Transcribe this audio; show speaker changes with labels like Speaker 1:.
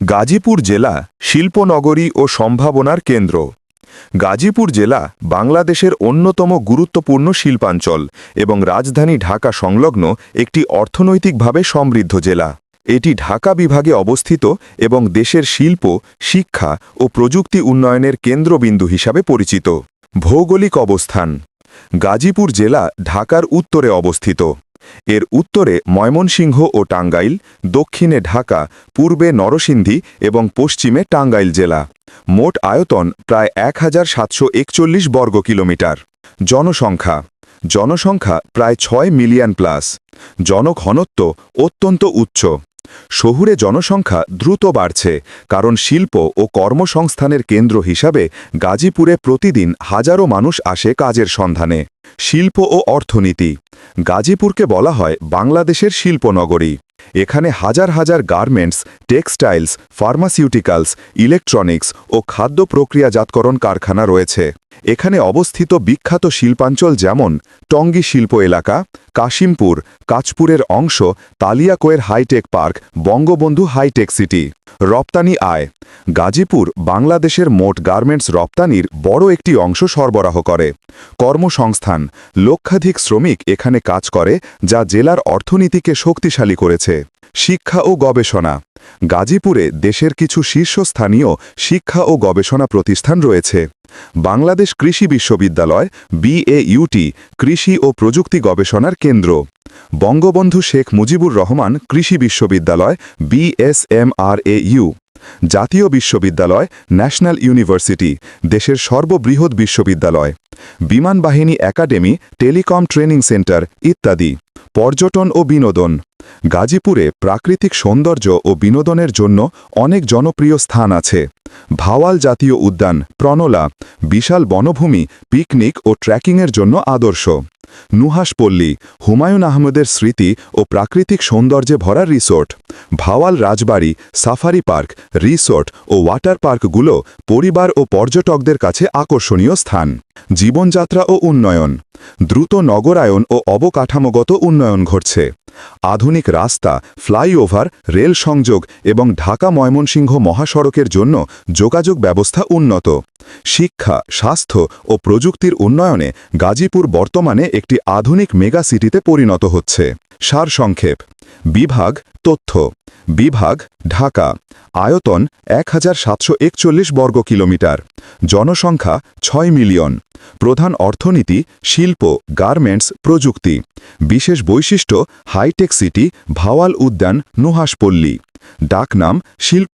Speaker 1: গাজীপুর জেলা শিল্পনগরী ও সম্ভাবনার কেন্দ্র। গাজীপুর জেলা বাংলাদেশের অন্যতম গুরুত্বপূর্ণ শিল্পাঞ্চল এবং রাজধানী ঢাকা সংলগ্ন একটি অর্থনৈতিকভাবে সমৃদ্ধ জেলা। এটি ঢাকা বিভাগে অবস্থিত এবং দেশের শিল্প, শিক্ষা ও প্রযুক্তি উন্নয়নের কেন্দ্রবিন্দু হিসাবে পরিচিত। ভৌগোলিক অবস্থান। গাজীপুর জেলা ঢাকার উত্তরে অবস্থিত। এর উত্তরে ময়মনসিংহ ও টাঙ্গাইল, দক্ষিণে ঢাকা, পূর্বে নরসিংদী এবং পশ্চিমে টাঙ্গাইল জেলা। মোট আয়তন প্রায় এক হাজার সাতশো একচল্লিশ বর্গ কিলোমিটার। জনসংখ্যা। জনসংখ্যা প্রায় ছয় মিলিয়ন প্লাস। জনঘনত্ব অত্যন্ত উচ্চ। শহুরে জনসংখ্যা দ্রুত বাড়ছে, কারণ শিল্প ও কর্মসংস্থানের কেন্দ্র হিসাবে গাজীপুরে প্রতিদিন হাজারো মানুষ আসে কাজের সন্ধানে। শিল্প ও অর্থনীতি। গাজীপুরকে বলা হয় বাংলাদেশের শিল্পনগরী। এখানে হাজার হাজার গার্মেন্টস, টেক্সটাইলস, ফার্মাসিউটিক্যালস, ইলেকট্রনিক্স ও খাদ্য প্রক্রিয়াজাতকরণ কারখানা রয়েছে। এখানে অবস্থিত বিখ্যাত শিল্পাঞ্চল যেমন টঙ্গী শিল্প এলাকা, কাশিমপুর, কাচপুরের অংশ, তালিয়াকোয়ের hitech park, Bangabandhu hitech city. রপ্তানি আয়। গাজীপুর, বাংলাদেশের মোট গার্মেন্টস রপ্তানির বড় একটি অংশ সরবরাহ করে। কর্মসংস্থান, লক্ষাধিক শ্রমিক এখানে কাজ করে, যা জেলার অর্থনীতিকে শক্তিশালী করেছে। শিক্ষা ও গবেষণা। গাজীপুরে দেশের কিছু শীর্ষস্থানীয় শিক্ষা ও গবেষণা প্রতিষ্ঠান রয়েছে। বাংলাদেশ কৃষি বিশ্ববিদ্যালয় বিএইউটি কৃষি ও প্রযুক্তি গবেষণার কেন্দ্র। বঙ্গবন্ধু শেখ মুজিবুর রহমান কৃষি বিশ্ববিদ্যালয় বিএসএমআরএইউ জাতীয় বিশ্ববিদ্যালয়, ন্যাশনাল ইউনিভার্সিটি, দেশের সর্ববৃহৎ বিশ্ববিদ্যালয় বিমান বাহিনী একাডেমি, টেলিকম ট্রেনিং সেন্টার ইত্যাদি, পর্যটন ও বিনোদন। গাজীপুরে প্রাকৃতিক সৌন্দর্য ও বিনোদনের জন্য অনেক জনপ্রিয় স্থান আছে। ভাওয়াল জাতীয় উদ্যান, প্রণলা, বিশাল বনভূমি, পিকনিক ও ট্রেকিংয়ের জন্য আদর্শ। নুহাসপল্লী হুমায়ুন আহমেদের স্মৃতি ও প্রাকৃতিক সৌন্দর্যে ভরা resort, Bhawal Rajbari, safari park, resort ও ওয়াটার পার্কগুলো পরিবার ও পর্যটকদের কাছে আকর্ষণীয় স্থান। জীবনযাত্রা ও উন্নয়ন দ্রুত নগরায়ন ও অবকাঠামোগত উন্নয়ন ঘটছে। আধুনিক রাস্তা, ফ্লাইওভার, রেল সংযোগ এবং ঢাকা ময়মনসিংহ মহাসড়কের জন্য যোগাযোগ ব্যবস্থা উন্নত। শিক্ষা, স্বাস্থ্য ও প্রযুক্তির উন্নয়নে গাজীপুর বর্তমানে একটি আধুনিক মেগা সিটিতে পরিণত হচ্ছে। সারসংক্ষেপ। বিভাগ, তথ্য। বিভাগ, ঢাকা, আয়তন এক হাজার সাতশো একচল্লিশ বর্গ কিলোমিটার। জনসংখ্যা ছয় মিলিয়ন। প্রধান অর্থনীতি, শিল্প, গার্মেন্টস, প্রযুক্তি। বিশেষ বৈশিষ্ট্য, হাইটেক সিটি, ভাওয়াল উদ্যান নুহাসপল্লী ডাকনাম শিল্প